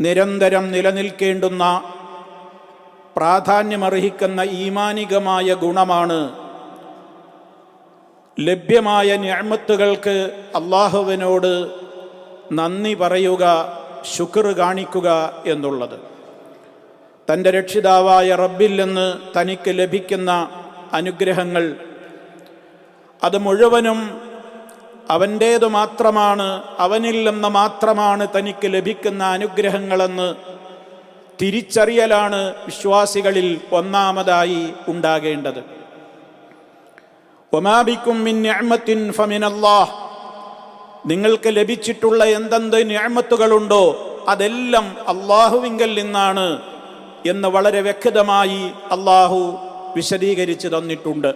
നിരന്തരം നിലനിൽക്കേണ്ടുന്ന പ്രാധാന്യമർഹിക്കുന്ന ഈമാനികമായ ഗുണമാണ് ലഭ്യമായ ഞാമത്തുകൾക്ക് അള്ളാഹുവിനോട് നന്ദി പറയുക ശുക്ർ കാണിക്കുക എന്നുള്ളത്. തന്റെ രക്ഷിതാവായ റബ്ബിൽ നിന്ന് തനിക്ക് ലഭിക്കുന്ന അനുഗ്രഹങ്ങൾ അത് മുഴുവനും അവന്റേതു മാത്രമാണ് അവനിൽ നിന്ന് മാത്രമാണ് തനിക്ക് ലഭിക്കുന്ന അനുഗ്രഹങ്ങളെന്ന് തിരിച്ചറിയലാണ് വിശ്വാസികളിൽ ഒന്നാമതായി ഉണ്ടാകേണ്ടത്. ഒമാബിക്കും നിങ്ങൾക്ക് ലഭിച്ചിട്ടുള്ള എന്തെന്ത് ഞാമത്തുകളുണ്ടോ അതെല്ലാം അള്ളാഹുവിങ്കൽ നിന്നാണ് എന്ന് വളരെ വ്യക്തമായി അള്ളാഹു വിശദീകരിച്ച് തന്നിട്ടുണ്ട്.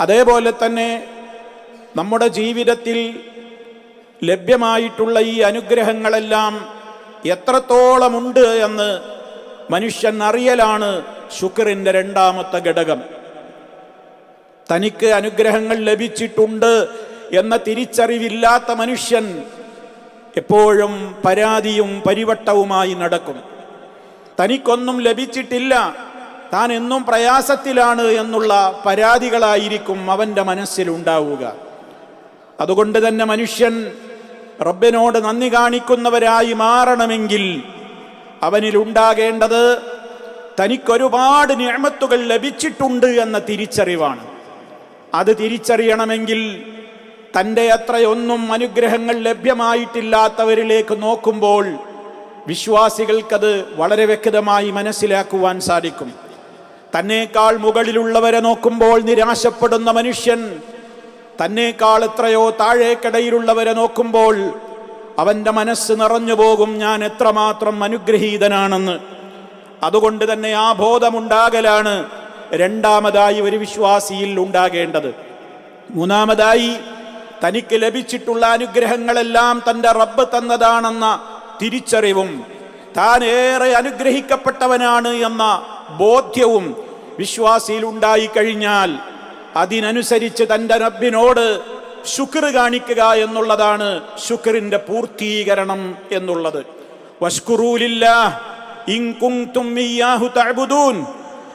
അതേപോലെ തന്നെ നമ്മുടെ ജീവിതത്തിൽ ലഭ്യമായിട്ടുള്ള ഈ അനുഗ്രഹങ്ങളെല്ലാം എത്രത്തോളമുണ്ട് എന്ന് മനുഷ്യൻ അറിയലാണ് ശുക്രന്റെ രണ്ടാമത്തെ ഘടകം. തനിക്ക് അനുഗ്രഹങ്ങൾ ലഭിച്ചിട്ടുണ്ട് എന്ന തിരിച്ചറിവില്ലാത്ത മനുഷ്യൻ എപ്പോഴും പരാതിയും പരിവട്ടവുമായി നടക്കും. തനിക്കൊന്നും ലഭിച്ചിട്ടില്ല. താൻ എന്നും പ്രയാസത്തിലാണ് എന്നുള്ള പരാതികളായിരിക്കും അവന്റെ മനസ്സിലുണ്ടാവുക. അതുകൊണ്ട് തന്നെ മനുഷ്യൻ റബ്ബിനോട് നന്ദി കാണിക്കുന്നവരായി മാറണമെങ്കിൽ അവനിലുണ്ടാകേണ്ടത് തനിക്കൊരുപാട് നിയമത്തുകൾ ലഭിച്ചിട്ടുണ്ട് എന്ന തിരിച്ചറിവാണ്. അത് തിരിച്ചറിയണമെങ്കിൽ തന്റെ അത്രയൊന്നും അനുഗ്രഹങ്ങൾ ലഭ്യമായിട്ടില്ലാത്തവരിലേക്ക് നോക്കുമ്പോൾ വിശ്വാസികൾക്കത് വളരെ വ്യക്തമായി മനസ്സിലാക്കുവാൻ സാധിക്കും. തന്നേക്കാൾ മുകളിലുള്ളവരെ നോക്കുമ്പോൾ നിരാശപ്പെടുന്ന മനുഷ്യൻ തന്നേക്കാൾ എത്രയോ താഴേക്കിടയിലുള്ളവരെ നോക്കുമ്പോൾ അവന്റെ മനസ്സ് നിറഞ്ഞു പോകും ഞാൻ എത്രമാത്രം അനുഗ്രഹീതനാണെന്ന്. അതുകൊണ്ട് തന്നെ ആ ബോധമുണ്ടാകലാണ് രണ്ടാമതായി ഒരു വിശ്വാസിയിൽ ഉണ്ടാകേണ്ടത്. മൂന്നാമതായി തനിക്ക് ലഭിച്ചിട്ടുള്ള അനുഗ്രഹങ്ങളെല്ലാം തന്റെ റബ്ബ് തന്നതാണെന്ന തിരിച്ചറിവും താൻ ഏറെ അനുഗ്രഹിക്കപ്പെട്ടവനാണ് എന്ന ബോധ്യവും വിശ്വാസിയിൽ ഉണ്ടായി കഴിഞ്ഞാൽ അതിനനുസരിച്ച് തന്റെ റബ്ബിനോട് ശുക്ർ കാണിക്കുക എന്നുള്ളതാണ് ശുക്രിന്റെ പൂർത്തീകരണം എന്നുള്ളത്.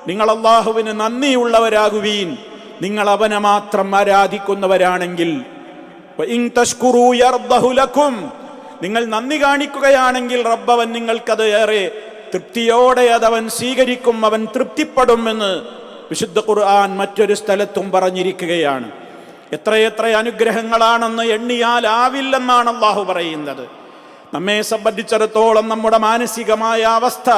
നിങ്ങൾ അള്ളാഹുവിന് നന്ദിയുള്ളവരാകുവീൻ നിങ്ങൾ അവനെ മാത്രം ആരാധിക്കുന്നവരാണെങ്കിൽ. നിങ്ങൾ നന്ദി കാണിക്കുകയാണെങ്കിൽ റബ്ബവൻ നിങ്ങൾക്കത് ഏറെ തൃപ്തിയോടെ അതവൻ സ്വീകരിക്കും അവൻ തൃപ്തിപ്പെടുമെന്ന് വിശുദ്ധ ഖുർആൻ മറ്റൊരു സ്ഥലത്തും പറഞ്ഞിരിക്കുകയാണ്. എത്രയെത്ര അനുഗ്രഹങ്ങളാണെന്ന് എണ്ണിയാലാവില്ലെന്നാണ് അള്ളാഹു പറയുന്നത്. നമ്മെ സംബന്ധിച്ചിടത്തോളം നമ്മുടെ മാനസികമായ അവസ്ഥ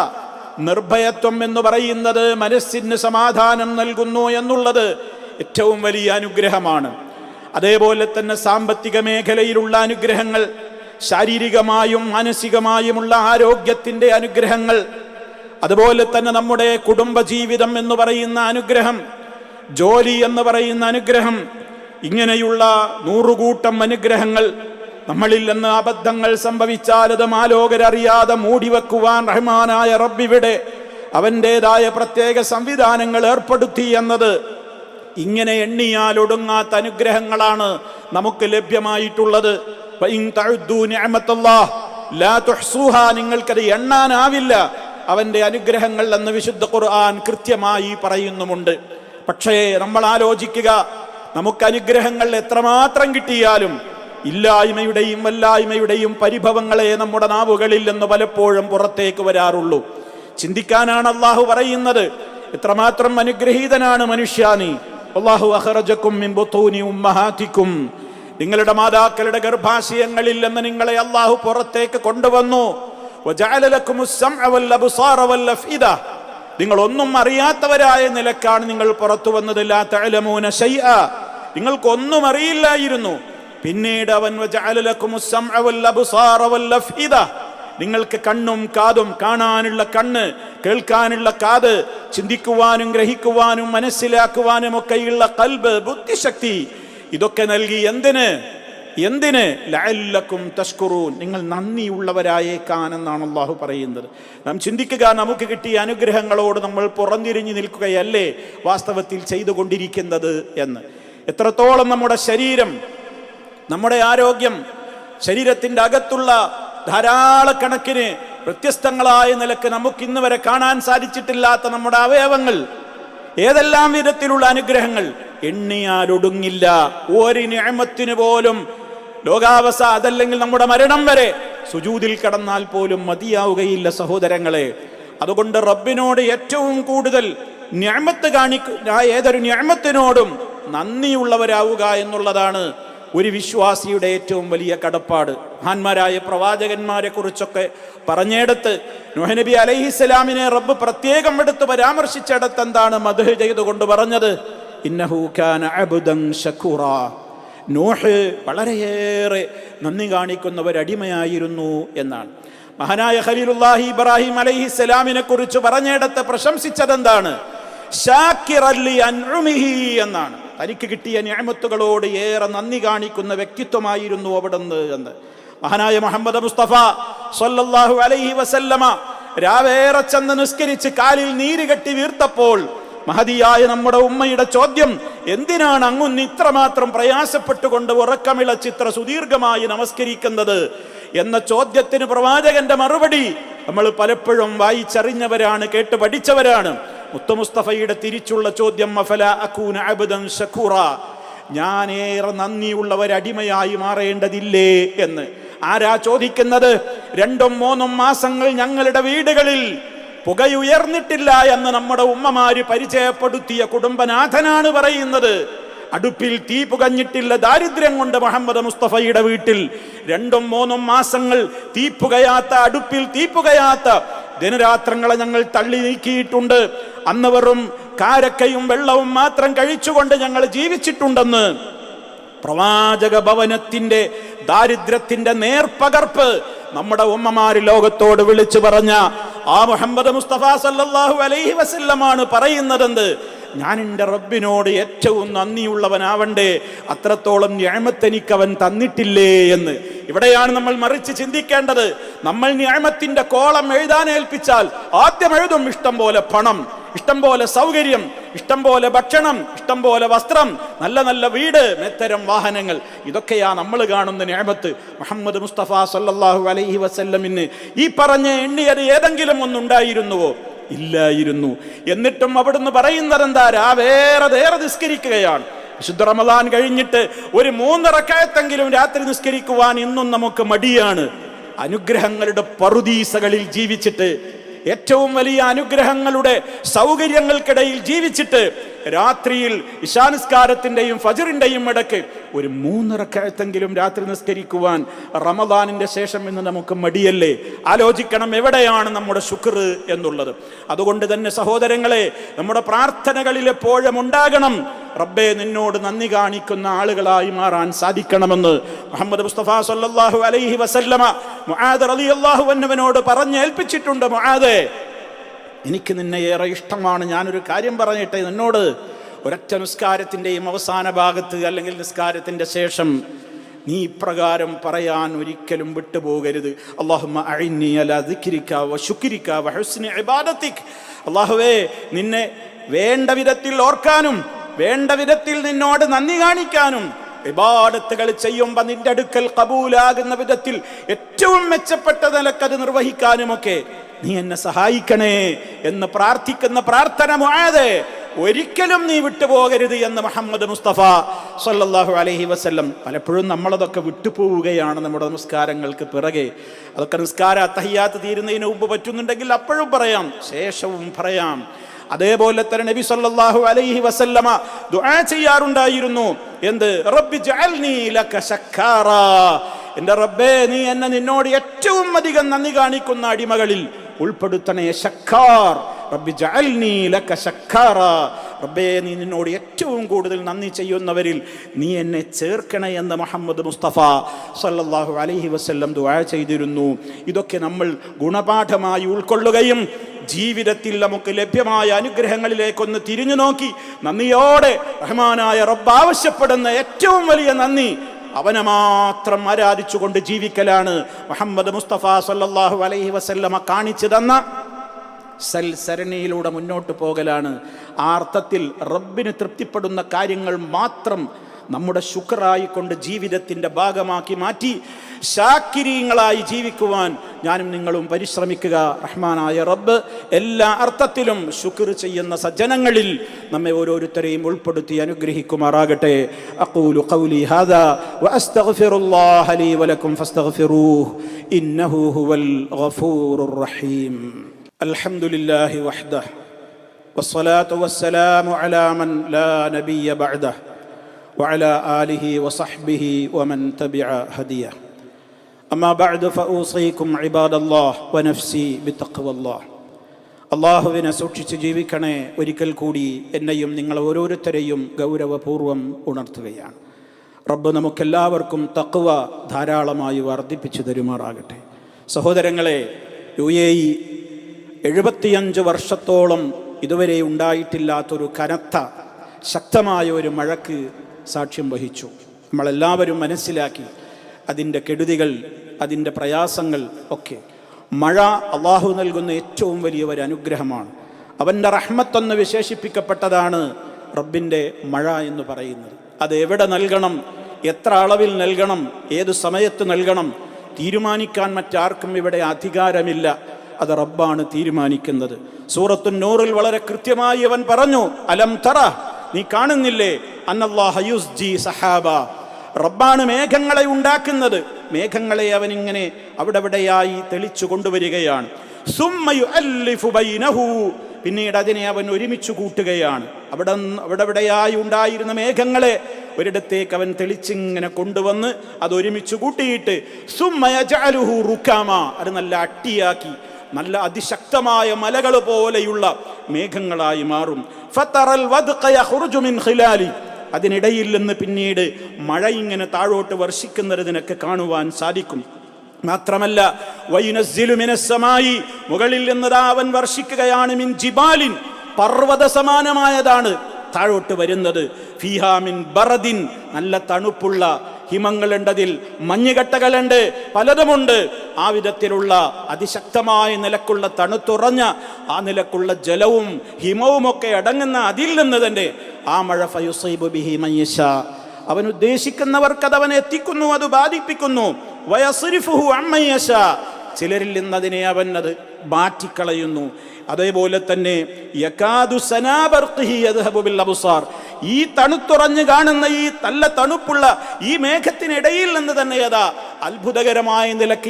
നിർഭയത്വം എന്ന് പറയുന്നത് മനസ്സിന് സമാധാനം നൽകുന്നു എന്നുള്ളത് ഏറ്റവും വലിയ അനുഗ്രഹമാണ്. അതേപോലെ തന്നെ സാമ്പത്തിക മേഖലയിലുള്ള അനുഗ്രഹങ്ങൾ ശാരീരികമായും മാനസികമായുമുള്ള ആരോഗ്യത്തിന്റെ അനുഗ്രഹങ്ങൾ അതുപോലെ തന്നെ നമ്മുടെ കുടുംബജീവിതം എന്ന് പറയുന്ന അനുഗ്രഹം ജോലി എന്ന് പറയുന്ന അനുഗ്രഹം ഇങ്ങനെയുള്ള നൂറുകൂട്ടം അനുഗ്രഹങ്ങൾ നമ്മളിൽ നിന്ന് അബദ്ധങ്ങൾ സംഭവിച്ചാൽ അത് മാലോകരറിയാതെ മൂടിവെക്കുവാൻ റഹ്മാനായ റബ്ബിവിടെ അവന്റെതായ പ്രത്യേക സംവിധാനങ്ങൾ ഏർപ്പെടുത്തി എന്നത് ഇങ്ങനെ എണ്ണിയാൽ ഒടുങ്ങാത്ത അനുഗ്രഹങ്ങളാണ് നമുക്ക് ലഭ്യമായിട്ടുള്ളത്. നിങ്ങൾക്കത് എണ്ണാനാവില്ല. അവന്റെ അനുഗ്രഹങ്ങൾ എന്ന് വിശുദ്ധ ഖുർആൻ കൃത്യമായി പറയുന്നുമുണ്ട്. പക്ഷേ നമ്മൾ ആലോചിക്കുക നമുക്ക് അനുഗ്രഹങ്ങൾ എത്രമാത്രം കിട്ടിയാലും ഇല്ലായ്മയുടെയും വല്ലായ്മയുടെയും പരിഭവങ്ങളെ നമ്മുടെ നാവുകളിൽ നിന്ന് പലപ്പോഴും പുറത്തേക്ക് വരാറുള്ളൂ. ചിന്തിക്കാനാണ് അള്ളാഹു പറയുന്നത് എത്രമാത്രം അനുഗ്രഹീതനാണ് മനുഷ്യാനി. അള്ളാഹു അഹറജക്കും ഉമ്മഹാത്തിക്കും. നിങ്ങളുടെ മാതാക്കളുടെ ഗർഭാശയങ്ങളിൽ നിന്ന് നിങ്ങളെ അള്ളാഹു പുറത്തേക്ക് കൊണ്ടുവന്നു. നിങ്ങൾ ഒന്നും അറിയാത്തവരായ നിലക്കാണ് നിങ്ങൾ പുറത്തു വന്നത്. നിങ്ങൾക്കൊന്നും അറിയില്ലായിരുന്നു. പിന്നീട് അവൻ നിങ്ങൾക്ക് കണ്ണും കാതും കാണാനുള്ള കണ്ണ് കേൾക്കാനുള്ള കാത് ചിന്തിക്കുവാനും ഗ്രഹിക്കുവാനും മനസ്സിലാക്കുവാനും ഒക്കെയുള്ള കൽബ് ബുദ്ധിശക്തി. ഇതൊക്കെ നൽകി എന്തിന്? എന്തിന്? ലഅല്ലക്കും തഷ്കുറൂൻ. നിങ്ങൾ നന്ദിയുള്ളവരായേക്കാനെന്നാണ് അള്ളാഹു പറയുന്നത്. നാം ചിന്തിക്കുക നമുക്ക് കിട്ടിയ അനുഗ്രഹങ്ങളോട് നമ്മൾ പുറംതിരിഞ്ഞു നിൽക്കുകയല്ലേ? വാസ്തവത്തിൽ ചെയ്തുകൊണ്ടിരിക്കുന്നത് എന്ന്. എത്രത്തോളം നമ്മുടെ ശരീരം നമ്മുടെ ആരോഗ്യം ശരീരത്തിന്റെ അകത്തുള്ള ധാരാളക്കണക്കിന് വ്യത്യസ്തങ്ങളായ നിലയ്ക്ക് നമുക്ക് ഇന്ന് വരെ കാണാൻ സാധിച്ചിട്ടില്ലാത്ത നമ്മുടെ അവയവങ്ങൾ ഏതെല്ലാം വിധത്തിലുള്ള അനുഗ്രഹങ്ങൾ? എണ്ണിയാലൊടുങ്ങില്ല. ഒരു നിയമത്തിന് പോലും ലോകാവസ്ഥ അതല്ലെങ്കിൽ നമ്മുടെ മരണം വരെ സുജൂതിൽ കടന്നാൽ പോലും മതിയാവുകയില്ല സഹോദരങ്ങളെ. അതുകൊണ്ട് റബ്ബിനോട് ഏറ്റവും കൂടുതൽ ഞാമത്ത് കാണിക്ക ഏതൊരു ഞാമത്തിനോടും നന്ദിയുള്ളവരാവുക എന്നുള്ളതാണ് ഒരു വിശ്വാസിയുടെ ഏറ്റവും വലിയ കടപ്പാട്. മഹാന്മാരായ പ്രവാചകന്മാരെ കുറിച്ചൊക്കെ പറഞ്ഞെടുത്ത് നബി അലൈഹിസ്സലാമിനെ റബ്ബ് പ്രത്യേകം എടുത്ത് പരാമർശിച്ചെടുത്തെന്താണ് മധു ചെയ്തുകൊണ്ട് പറഞ്ഞത്? ഇന്നഹു അബുദം ശഖൂറാ നോഹ് വളരെയേറെ നന്ദി കാണിക്കുന്ന ഒരടിമയായിരുന്നു എന്നാണ്. മഹാനായ ഖലീലുല്ലാഹി ഇബ്രാഹിം അലൈഹിസ്സലാമിനെ കുറിച്ച് പറഞ്ഞിടത്ത് പ്രശംസിച്ചതെന്താണ്? എന്നാണ്. തനിക്ക് കിട്ടിയ ഞാമത്തുകളോട് ഏറെ നന്ദി കാണിക്കുന്ന വ്യക്തിത്വമായിരുന്നു അവിടുന്ന് എന്ന്. മഹാനായ മുഹമ്മദ് മുസ്തഫ സല്ലല്ലാഹു അലൈഹി വസല്ലമ രാവേറെ ചെന്ന് നിസ്കരിച്ച് കാലിൽ നീര് കെട്ടി വീർത്തപ്പോൾ മഹതിയായ നമ്മുടെ ഉമ്മയുടെ ചോദ്യം എന്തിനാണ് അങ്ങുന്ന് ഇത്രമാത്രം പ്രയാസപ്പെട്ടുകൊണ്ട് ഉറക്കമിള ചിത്ര സുദീർഘമായി നമസ്കരിക്കുന്നത്? എന്ന ചോദ്യത്തിന് പ്രവാചകന്റെ മറുപടി നമ്മൾ പലപ്പോഴും വായിച്ചറിഞ്ഞവരാണ് കേട്ട് പഠിച്ചവരാണ്. മുത്തമുസ്തഫയുടെ തിരിച്ചുള്ള ചോദ്യം മഫല അക്കൂന അബ്ദൻ ഷഖൂറ ഞാൻ ഏറെ നന്ദിയുള്ളവരടിമയായി മാറേണ്ടതില്ലേ എന്ന്. ആരാ ചോദിക്കുന്നത്? രണ്ടും മൂന്നും മാസങ്ങൾ ഞങ്ങളുടെ വീടുകളിൽ പുകയുയർന്നിട്ടില്ല എന്ന് നമ്മുടെ ഉമ്മമാര് പരിചയപ്പെടുത്തിയ കുടുംബനാഥനാണ് പറയുന്നത്. അടുപ്പിൽ തീ പുകഞ്ഞിട്ടില്ല ദാരിദ്ര്യം കൊണ്ട് മുഹമ്മദ് മുസ്തഫയുടെ വീട്ടിൽ. രണ്ടും മൂന്നും മാസങ്ങൾ തീ പുകയാത്ത അടുപ്പിൽ തീ പുകയാത്ത ദിനരാത്രങ്ങളെ ഞങ്ങൾ തള്ളി നീക്കിയിട്ടുണ്ട്. അന്ന് വെറും കാരക്കയും വെള്ളവും മാത്രം കഴിച്ചുകൊണ്ട് ഞങ്ങൾ ജീവിച്ചിട്ടുണ്ടെന്ന് പ്രവാചക ഭവനത്തിന്റെ ദാരിദ്ര്യത്തിന്റെ നേർപ്പകർപ്പ് നമ്മുടെ ഉമ്മമാര് ലോകത്തോട് വിളിച്ചു പറഞ്ഞ ആ മുഹമ്മദ് മുസ്തഫ സല്ലാഹു അലൈഹി വസല്ലമാണ് പറയുന്നതെന്ത്? ഞാൻ എന്റെ റബ്ബിനോട് ഏറ്റവും നന്ദിയുള്ളവനാവണ്ടേ അത്രത്തോളം ഞാമത്തെനിക്ക് അവൻ തന്നിട്ടില്ലേ എന്ന്. ഇവിടെയാണ് നമ്മൾ മറിച്ച് ചിന്തിക്കേണ്ടത്. നമ്മൾ ന്യായമത്തിന്റെ കോളം എഴുതാൻ ഏൽപ്പിച്ചാൽ ആദ്യം എഴുതും ഇഷ്ടം പോലെ പണം. ഇഷ്ടം പോലെ സൗകര്യം ഇഷ്ടം പോലെ ഭക്ഷണം ഇഷ്ടം പോലെ വസ്ത്രം നല്ല നല്ല വീട് മെത്തരം വാഹനങ്ങൾ. ഇതൊക്കെയാ നമ്മൾ കാണുന്ന ഞാമത്ത് മുഹമ്മദ് മുസ്തഫ സല്ലാഹു അലൈഹി വസല്ലമിന് ഈ പറഞ്ഞ എണ്ണിയത് ഏതെങ്കിലും ഒന്നുണ്ടായിരുന്നുവോ? ഇല്ലായിരുന്നു. എന്നിട്ടും അവിടുന്ന് പറയുന്നത് എന്താ വേറെ നിസ്കരിക്കുകയാണ്. വിശുദ്ധ റമദാൻ കഴിഞ്ഞിട്ട് ഒരു മൂന്നിറക്കായത്തെങ്കിലും രാത്രി നിസ്കരിക്കുവാൻ ഇന്നും നമുക്ക് മടിയാണ്. അനുഗ്രഹങ്ങളുടെ പറുദീസകളിൽ ജീവിച്ചിട്ട് ഏറ്റവും വലിയ അനുഗ്രഹങ്ങളുടെ സൗകര്യങ്ങൾക്കിടയിൽ ജീവിച്ചിട്ട് രാത്രിയിൽ ഇശാനിസ്കാരത്തിന്റെയും ഫജറിന്റെയും ഇടയ്ക്ക് ഒരു മൂന്നിറക്കഴത്തെങ്കിലും രാത്രി നിസ്കരിക്കുവാൻ റമദാനിന്റെ ശേഷം ഇന്ന് നമുക്ക് മടിയല്ലേ? ആലോചിക്കണം എവിടെയാണ് നമ്മുടെ ശുക്ർ എന്നുള്ളത്. അതുകൊണ്ട് തന്നെ സഹോദരങ്ങളെ നമ്മുടെ പ്രാർത്ഥനകളിൽ എപ്പോഴും ഉണ്ടാകണം റബ്ബെ നിന്നോട് നന്ദി കാണിക്കുന്ന ആളുകളായി മാറാൻ സാധിക്കണമെന്ന് മുഹമ്മദ് മുസ്തഫ സല്ലല്ലാഹു അലൈഹി വസല്ലമ മുആദ് റളിയല്ലാഹു അൻഹുവിനോട് പറഞ്ഞേൽപ്പിച്ചിട്ടുണ്ട്. മുആദേ എനിക്ക് നിന്നെ ഏറെ ഇഷ്ടമാണ്. ഞാനൊരു കാര്യം പറഞ്ഞിട്ടെ നിന്നോട് ഒരൊറ്റ നിസ്കാരത്തിന്റെയും അവസാന ഭാഗത്ത് അല്ലെങ്കിൽ നിസ്കാരത്തിന്റെ ശേഷം നീ ഇപ്രകാരം പറയാൻ ഒരിക്കലും വിട്ടുപോകരുത്. അള്ളാഹുവേ നിന്നെ വേണ്ട വിധത്തിൽ ഓർക്കാനും വേണ്ട വിധത്തിൽ നിന്നോട് നന്ദി കാണിക്കാനും ഇബാദത്തുകൾ ചെയ്യുമ്പോൾ നിന്റെ അടുക്കൽ കബൂലാകുന്ന വിധത്തിൽ ഏറ്റവും മെച്ചപ്പെട്ട നിലക്കത് നിർവഹിക്കാനുമൊക്കെ നീ എന്നെ സഹായിക്കണേ എന്ന് പ്രാർത്ഥിക്കുന്ന പ്രാർത്ഥന മുഴാതെ ഒരിക്കലും നീ വിട്ടുപോകരുത് എന്ന് മുഹമ്മദ് മുസ്തഫ സല്ലാഹു അലഹി വസ്ല്ലം പലപ്പോഴും നമ്മളതൊക്കെ വിട്ടുപോവുകയാണ് നമ്മുടെ നമസ്കാരങ്ങൾക്ക് പിറകെ. അതൊക്കെ നിസ്കാര അത്തഹിയാത്ത് തീരുന്നതിന് മുമ്പ് പറ്റുന്നുണ്ടെങ്കിൽ അപ്പോഴും പറയാം ശേഷവും പറയാം. അതേപോലെ തന്നെ നബി സല്ലല്ലാഹു അലൈഹി വസല്ലമ ദുആ ചെയ്യാറുണ്ടായിരുന്നു. എന്ത്? റബ്ബി ജഅൽനി ലക റബ്ബേ നീ എന്നെ നിന്നോട് ഏറ്റവും അധികം നന്ദി കാണിക്കുന്ന അടിമകളിൽ ഉൾപ്പെടുത്തണേ ശക്കാർ. റബ്ബി ജഅൽനീ ലക ശക്കാറാ. റബ്ബേ നീ നിന്നോട് ഏറ്റവും കൂടുതൽ നന്ദി ചെയ്യുന്നവരിൽ നീ എന്നെ ചേർക്കണേ എന്ന് മുഹമ്മദ് മുസ്തഫ സല്ലല്ലാഹു അലൈഹി വസല്ലം ദുആ ചെയ്തിരുന്നു. ഇതൊക്കെ നമ്മൾ ഗുണപാഠമായി ഉൾക്കൊള്ളുകയും ജീവിതത്തിൽ നമുക്ക് ലഭ്യമായ അനുഗ്രഹങ്ങളിലേക്കൊന്ന് തിരിഞ്ഞു നോക്കി നന്ദിയോടെ റഹ്മാനായ റബ്ബ് ആവശ്യപ്പെടുന്ന ഏറ്റവും വലിയ നന്ദി അവനെ മാത്രം ആരാധിച്ചുകൊണ്ട് ജീവിക്കലാണ് മുഹമ്മദ് മുസ്തഫ സല്ലാഹു അലൈഹി വസല്ലമ കാണിച്ചു തന്ന സൽസരണിയിലൂടെ മുന്നോട്ട് പോകലാണ്. ആ അർത്ഥത്തിൽ റബ്ബിന് തൃപ്തിപ്പെടുന്ന കാര്യങ്ങൾ മാത്രം നമ്മുടെ ശുക്രായിക്കൊണ്ട് ജീവിതത്തിന്റെ ഭാഗമാക്കി മാറ്റി ശാക്കിരീങ്ങളായി ജീവിക്കുവാൻ ഞാനും നിങ്ങളും പരിശ്രമിക്കുക റഹ്മാനായ റബ്ബ് എല്ലാ അർത്ഥത്തിലും ശുക്ർ ചെയ്യുന്ന സജ്ജനങ്ങളിൽ നമ്മെ ഓരോരുത്തരെയും ഉൾപ്പെടുത്തി അനുഗ്രഹിക്കുമാറാകട്ടെ അഖൂലു ഖൗലി ഹാദാ വഅസ്തഗ്ഫിറുല്ലാഹ ലീ വലക്കും ഫസ്തഗ്ഫിറൂഹ് ഇന്നഹു ഹുവൽ ഗഫൂറുർ റഹീം അൽഹംദുലില്ലാഹി വഹ്ദഹു والصلاة والسلام على من لا نبي بعده وعلى آله وصحبه ومن تبع هديه أما بعد فأوصيكم عباد الله ونفسي بتقوى الله അള്ളാഹുവിനെ സൂക്ഷിച്ച് ജീവിക്കണേ ഒരിക്കൽ കൂടി എന്നെയും നിങ്ങൾ ഓരോരുത്തരെയും ഗൗരവപൂർവം ഉണർത്തുകയാണ് റബ്ബ് നമുക്കെല്ലാവർക്കും തക്കുവ ധാരാളമായി വർദ്ധിപ്പിച്ചു തരുമാറാകട്ടെ സഹോദരങ്ങളെ യു എ ഇ എഴുപത്തിയഞ്ച് വർഷത്തോളം ഇതുവരെ ഉണ്ടായിട്ടില്ലാത്തൊരു കനത്ത ശക്തമായ ഒരു മഴക്ക് സാക്ഷ്യം വഹിച്ചു നമ്മളെല്ലാവരും മനസ്സിലാക്കി അതിന്റെ കെടുതികൾ അതിന്റെ പ്രയാസങ്ങൾ ഒക്കെ. മഴ അള്ളാഹു നൽകുന്ന ഏറ്റവും വലിയ ഒരു അനുഗ്രഹമാണ്. അവന്റെ റഹ്മത്തെന്ന് വിശേഷിപ്പിക്കപ്പെട്ടതാണ് റബ്ബിന്റെ മഴ എന്ന് പറയുന്നത്. അത് എവിടെ നൽകണം എത്ര അളവിൽ നൽകണം ഏത് സമയത്ത് നൽകണം തീരുമാനിക്കാൻ മറ്റാർക്കും ഇവിടെ അധികാരമില്ല. അത് റബ്ബാണ് തീരുമാനിക്കുന്നത്. സൂറത്തു നൂറിൽ വളരെ കൃത്യമായി അവൻ പറഞ്ഞു അലം തറ നീ കാണുന്നില്ലേ? അന്നല്ലാ ഹയൂസ് ജി സഹാബ. റബ്ബാണ് മേഘങ്ങളെ ഉണ്ടാക്കുന്നത്. മേഘങ്ങളെ അവൻ ഇങ്ങനെ അവിടെ ഇവിടെയായി തെളിച്ചു കൊണ്ടുവരികയാണ് പിന്നീട് അതിനെ അവൻ ഒരുമിച്ച് കൂട്ടുകയാണ്. അവിടെ അവിടെ ഉണ്ടായിരുന്ന മേഘങ്ങളെ ഒരിടത്തേക്ക് അവൻ തെളിച്ചിങ്ങനെ കൊണ്ടുവന്ന് അത് ഒരുമിച്ച് കൂട്ടിയിട്ട് അത് നല്ല അട്ടിയാക്കി നല്ല അതിശക്തമായ മലകൾ പോലെയുള്ള മേഘങ്ങളായി മാറും. ഖിലാലി. അതിനിടയിൽ നിന്ന് പിന്നീട് മഴ ഇങ്ങനെ താഴോട്ട് വർഷിക്കുന്നതിനൊക്കെ കാണുവാൻ സാധിക്കും. മാത്രമല്ല വൈനസ്സിലുമിനസ്സമായി മുകളിൽ നിന്നതാ അവൻ വർഷിക്കുകയാണ് മിൻ ജിബാലിൻ പർവത സമാനമായതാണ് താഴോട്ട് വരുന്നത്. ഫിഹാമിൻ ബറദിൻ നല്ല തണുപ്പുള്ള ഹിമങ്ങളുണ്ട് അതിൽ മഞ്ഞുകട്ടകളുണ്ട് പലതുമുണ്ട്. ആ വിധത്തിലുള്ള അതിശക്തമായ നിലക്കുള്ള തണുത്തുറഞ്ഞ ആ നിലക്കുള്ള ജലവും ഹിമവും ഒക്കെ അടങ്ങുന്ന അതിൽ നിന്ന് തന്നെ ആ മഴ ഫയുസൈബു ബിഹി മയ്യശ അവൻ ഉദ്ദേശിക്കുന്നവർക്ക് അത് അവൻ എത്തിക്കുന്നു അത് ബാധിപ്പിക്കുന്നു. വയസുരിഫുഹു അമ്മയ്യശ ചിലരിൽ നിന്ന് അതിനെ അവൻ അത് മാറ്റിക്കളയുന്നു. അതേപോലെ തന്നെ യകാദു സനാബർത്തിഹി അബ്സാർ. ഈ തണുത്തുറഞ്ഞു കാണുന്ന ഈ തല്ല തണുപ്പുള്ള ഈ മേഘത്തിനിടയിൽ നിന്ന് തന്നെ അതാ അത്ഭുതകരമായ നിലയ്ക്ക്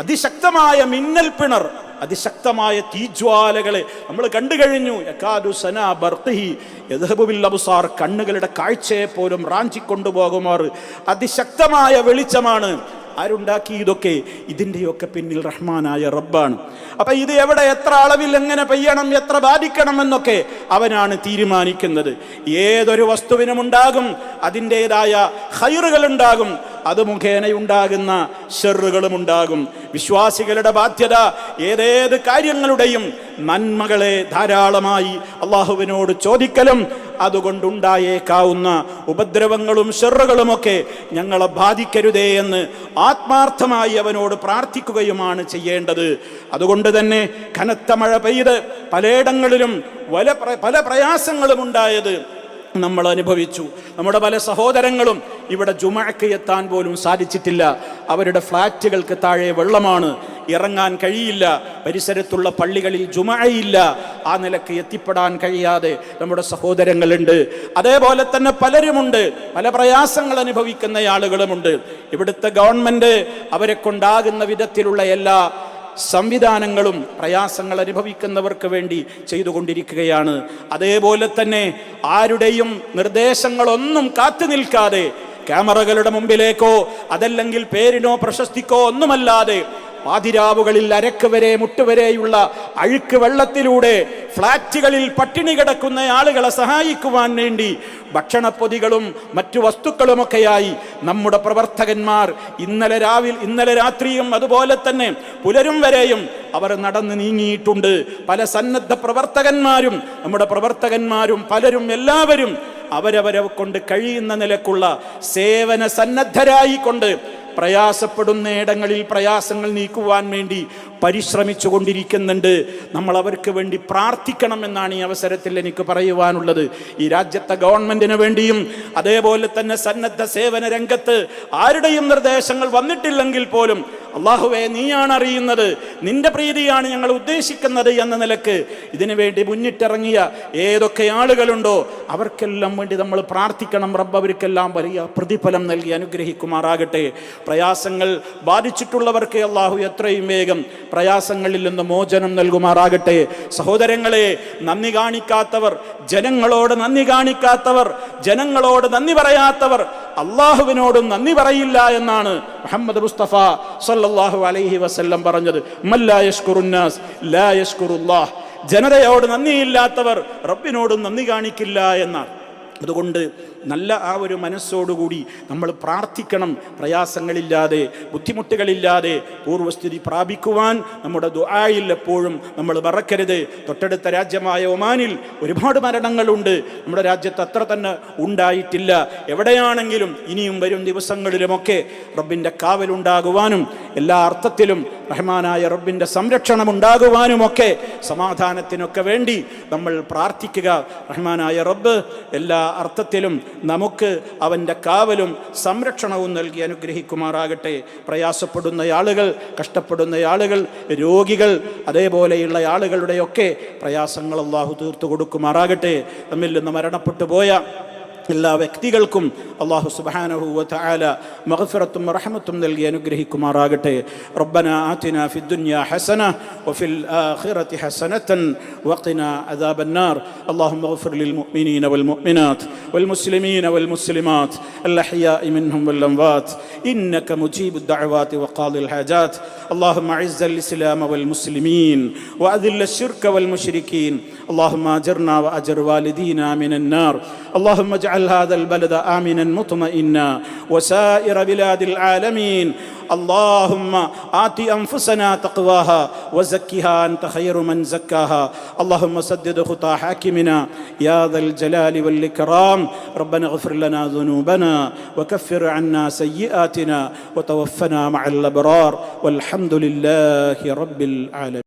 അതിശക്തമായ മിന്നൽ പിണർ അതിശക്തമായ തീജ്വാലകളെ നമ്മൾ കണ്ടു കഴിഞ്ഞു. യക്കാദു സനാ ബർഖിഹി. യദ്ഹബു ബിൽ അബ്സാർ കണ്ണുകളുടെ കാഴ്ചയെ പോലും റാഞ്ചിക്കൊണ്ടുപോകുമാർ അതിശക്തമായ വെളിച്ചമാണ്. ആരുണ്ടാക്കി ഇതൊക്കെ? ഇതിന്റെയൊക്കെ പിന്നിൽ റഹ്മാനായ റബ്ബാണ്. അപ്പൊ ഇത് എവിടെ എത്ര അളവിൽ എങ്ങനെ പെയ്യണം എത്ര ബാധിക്കണം എന്നൊക്കെ അവനാണ് തീരുമാനിക്കുന്നത്. ഏതൊരു വസ്തുവിനും ഉണ്ടാകും അതിന്റെതായ ഹൈറുകൾ ഉണ്ടാകും അത് മുഖേന ഉണ്ടാകുന്ന ഷെറുകളും ഉണ്ടാകും വിശ്വാസികളുടെ ബാധ്യത ഏതേത് കാര്യങ്ങളുടെയും നന്മകളെ ധാരാളമായി അള്ളാഹുവിനോട് ചോദിക്കലും അതുകൊണ്ടുണ്ടായേക്കാവുന്ന ഉപദ്രവങ്ങളും ഷെറുകളുമൊക്കെ ഞങ്ങളെ ബാധിക്കരുതേ എന്ന് ആത്മാർത്ഥമായി അവനോട് പ്രാർത്ഥിക്കുകയുമാണ് ചെയ്യേണ്ടത്. അതുകൊണ്ട് തന്നെ കനത്ത മഴ പെയ്ത് പലയിടങ്ങളിലും വല പല പ്രയാസങ്ങളും ഉണ്ടായത് നമ്മൾ അനുഭവിച്ചു. നമ്മുടെ പല സഹോദരങ്ങളും ഇവിടെ ജുമഴക്ക് എത്താൻ പോലും സാധിച്ചിട്ടില്ല. അവരുടെ ഫ്ലാറ്റുകൾക്ക് താഴെ വെള്ളമാണ്. ഇറങ്ങാൻ കഴിയില്ല. പരിസരത്തുള്ള പള്ളികളിൽ ജുമഴയില്ല ആ നിലയ്ക്ക് എത്തിപ്പെടാൻ കഴിയാതെ നമ്മുടെ സഹോദരങ്ങളുണ്ട്. അതേപോലെ തന്നെ പലരുമുണ്ട്. പല പ്രയാസങ്ങൾ അനുഭവിക്കുന്ന ആളുകളുമുണ്ട്. ഇവിടുത്തെ ഗവൺമെന്റ് അവരെ കൊണ്ടാകുന്ന വിധത്തിലുള്ള എല്ലാ സംവിധാനങ്ങളും പ്രയാസങ്ങൾ അനുഭവിക്കുന്നവർക്ക് വേണ്ടി ചെയ്തുകൊണ്ടിരിക്കുകയാണ്. അതേപോലെ തന്നെ ആരുടെയും നിർദ്ദേശങ്ങളൊന്നും കാത്തു നിൽക്കാതെ ക്യാമറകളുടെ മുമ്പിലേക്കോ അതല്ലെങ്കിൽ പേരിനോ പ്രശസ്തിക്കോ ഒന്നുമല്ലാതെ പാതിരാവുകളിൽ അരക്ക് വരെ മുട്ടുവരെയുള്ള അഴുക്ക് വെള്ളത്തിലൂടെ ഫ്ളാറ്റുകളിൽ പട്ടിണി കിടക്കുന്ന ആളുകളെ സഹായിക്കുവാൻ വേണ്ടി ഭക്ഷണപ്പൊതികളും മറ്റു വസ്തുക്കളുമൊക്കെയായി നമ്മുടെ പ്രവർത്തകന്മാർ ഇന്നലെ രാവിലെ ഇന്നലെ രാത്രിയും അതുപോലെ തന്നെ പുലരും വരെയും അവർ നടന്ന് നീങ്ങിയിട്ടുണ്ട്. പല സന്നദ്ധ പ്രവർത്തകന്മാരും നമ്മുടെ പ്രവർത്തകന്മാരും പലരും എല്ലാവരും അവരവരെ കൊണ്ട് കഴിയുന്ന നിലക്കുള്ള സേവന സന്നദ്ധരായിക്കൊണ്ട് പ്രയാസപ്പെടുന്ന ഇടങ്ങളിൽ പ്രയാസങ്ങൾ നീക്കുവാൻ വേണ്ടി പരിശ്രമിച്ചു കൊണ്ടിരിക്കുന്നുണ്ട് നമ്മൾ അവർക്ക് വേണ്ടി പ്രാർത്ഥിക്കണമെന്നാണ് ഈ അവസരത്തിൽ എനിക്ക് പറയുവാനുള്ളത്. ഈ രാജ്യത്തെ ഗവൺമെന്റിന് വേണ്ടിയും അതേപോലെ തന്നെ സന്നദ്ധ സേവന രംഗത്ത് ആരുടെയും നിർദ്ദേശങ്ങൾ വന്നിട്ടില്ലെങ്കിൽ പോലും അള്ളാഹുവെ നീയാണ് അറിയുന്നത്. നിന്റെ പ്രീതിയാണ് ഞങ്ങൾ ഉദ്ദേശിക്കുന്നത് എന്ന നിലയ്ക്ക് ഇതിനു വേണ്ടി മുന്നിട്ടിറങ്ങിയ ഏതൊക്കെ ആളുകളുണ്ടോ അവർക്കെല്ലാം വേണ്ടി നമ്മൾ പ്രാർത്ഥിക്കണം. റബ്ബ് അവർക്കെല്ലാം വലിയ പ്രതിഫലം നൽകി അനുഗ്രഹിക്കുമാറാകട്ടെ. പ്രയാസങ്ങൾ ബാധിച്ചിട്ടുള്ളവർക്ക് അള്ളാഹു എത്രയും വേഗം പ്രയാസങ്ങളിൽ നിന്ന് മോചനം നൽകുമാറാകട്ടെ. സഹോദരങ്ങളെ നന്ദി കാണിക്കാത്തവർ ജനങ്ങളോട് നന്ദി കാണിക്കാത്തവർ ജനങ്ങളോട് നന്ദി പറയാത്തവർ അള്ളാഹുവിനോടും നന്ദി പറയില്ല എന്നാണ് മുഹമ്മദ് മുസ്തഫ സല്ലല്ലാഹു അലൈഹി വസ്ല്ലം പറഞ്ഞത്. ജനതയോട് നന്ദിയില്ലാത്തവർ റബ്ബിനോടും നന്ദി കാണിക്കില്ല എന്നാണ്. അതുകൊണ്ട് നല്ല ആ ഒരു മനസ്സോടുകൂടി നമ്മൾ പ്രാർത്ഥിക്കണം. പ്രയാസങ്ങളില്ലാതെ ബുദ്ധിമുട്ടുകളില്ലാതെ പൂർവസ്ഥിതി പ്രാപിക്കുവാൻ നമ്മുടെ ദുആയിൽ എപ്പോഴും നമ്മൾ മറക്കരുത്. തൊട്ടടുത്ത രാജ്യമായ ഒമാനിൽ ഒരുപാട് മരണങ്ങളുണ്ട്. നമ്മുടെ രാജ്യത്ത് അത്ര തന്നെ ഉണ്ടായിട്ടില്ല. എവിടെയാണെങ്കിലും ഇനിയും വരും ദിവസങ്ങളിലുമൊക്കെ റബ്ബിന്റെ കാവലുണ്ടാകുവാനും എല്ലാ അർത്ഥത്തിലും റഹ്മാനായ റബ്ബിന്റെ സംരക്ഷണം ഉണ്ടാകുവാനുമൊക്കെ സമാധാനത്തിനൊക്കെ വേണ്ടി നമ്മൾ പ്രാർത്ഥിക്കുക. റഹ്മാനായ റബ്ബ് എല്ലാ അർത്ഥത്തിലും നമുക്ക് അവന്റെ കാവലും സംരക്ഷണവും നൽകി അനുഗ്രഹിക്കുമാറാകട്ടെ. പ്രയാസപ്പെടുന്ന ആളുകൾ കഷ്ടപ്പെടുന്ന ആളുകൾ രോഗികൾ അതേപോലെയുള്ള ആളുകളുടെയൊക്കെ പ്രയാസങ്ങൾ തീർത്തു കൊടുക്കുമാറാകട്ടെ നമ്മിൽ നിന്ന് മരണപ്പെട്ടു പോയ എല്ലാ വ്യക്തികൾക്കും അള്ളാഹു സുബ്ഹാനഹു വ തആല മഗ്ഫിറത്തും റഹ്മത്തും നൽകി അനുഗ്രഹിക്കുമാറാകട്ടെ റബ്ബന ആതിന ഫി ദുനിയ ഹസന വഫിൽ ആഖിറതി ഹസനതൻ വഖിന അദാബൻ നാർ اللهم اغفر للمؤمنين والمؤمنات والمسلمين والمسلمات الأحياء منهم والأموات إنك مجيب الدعوات وقاضي الحاجات اللهم أعز الإسلام والمسلمين وأذل الشرك والمشركين اللهم أجرنا وأجر والدينا من النار اللهم اجعل هذا البلد آمنا مطمئنا. وسائر بلاد العالمين اللهم آت أنفسنا تقواها وزكها أنت خير من زكاها. اللهم سدد خطى حاكمنا يا ذا الجلال والإكرام. ربنا اغفر لنا ذنوبنا وكفر عنا سيئاتنا وتوفنا مع الأبرار. والحمد لله رب العالمين.